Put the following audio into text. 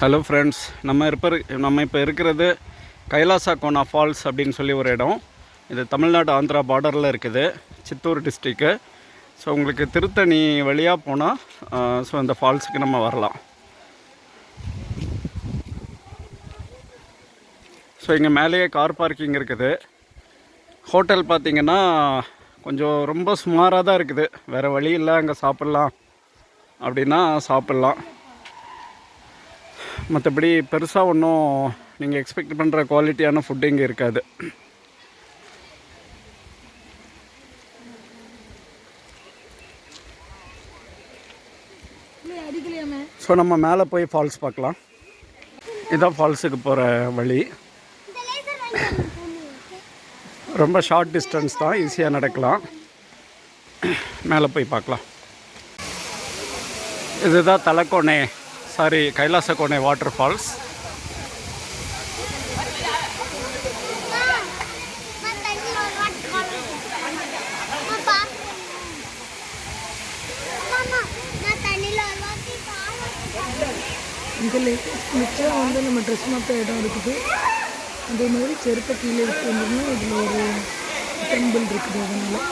Hello friends நம்ம இருப்ப நம்ம இப்போ இருக்கிறது கைலாசா கோனா ஃபால்ஸ் அப்படின்னு சொல்லி ஒரு இடம். இது தமிழ்நாடு ஆந்திரா பார்டரில் இருக்குது. சித்தூர் டிஸ்ட்ரிக்கு ஸோ உங்களுக்கு திருத்தணி வழியாக போனால் ஸோ இந்த ஃபால்ஸுக்கு நம்ம வரலாம். ஸோ இங்கே மேலேயே கார் பார்க்கிங் இருக்குது. ஹோட்டல் பார்த்தீங்கன்னா கொஞ்சம் ரொம்ப சுமாராக தான் இருக்குது. வேறு வழி இல்லை அங்கே சாப்பிட்லாம். அப்படின்னா சாப்பிட்லாம். மற்றபடி பெருசாக ஒன்றும் நீங்கள் எக்ஸ்பெக்ட் பண்ணுற குவாலிட்டியான ஃபுட்டு இங்கே இருக்காது. ஸோ நம்ம மேலே போய் ஃபால்ஸ் பார்க்கலாம். இதான் ஃபால்ஸுக்கு போகிற வழி. ரொம்ப ஷார்ட் டிஸ்டன்ஸ் தான் ஈஸியாக நடக்கலாம். மேலே போய் பார்க்கலாம். இதுதான் தலக்கோணை. சாரி கைலாசக்கோணை வாட்டர் ஃபால்ஸ் இங்கே மிச்சம் வந்து நம்ம ட்ரெஸ் மாற்ற இடம் இருக்குது அதே மாதிரி செருப்பை கீழே எடுத்து வந்தோம்னா இதில் ஒரு டெம்பிள் இருக்குது அதனால்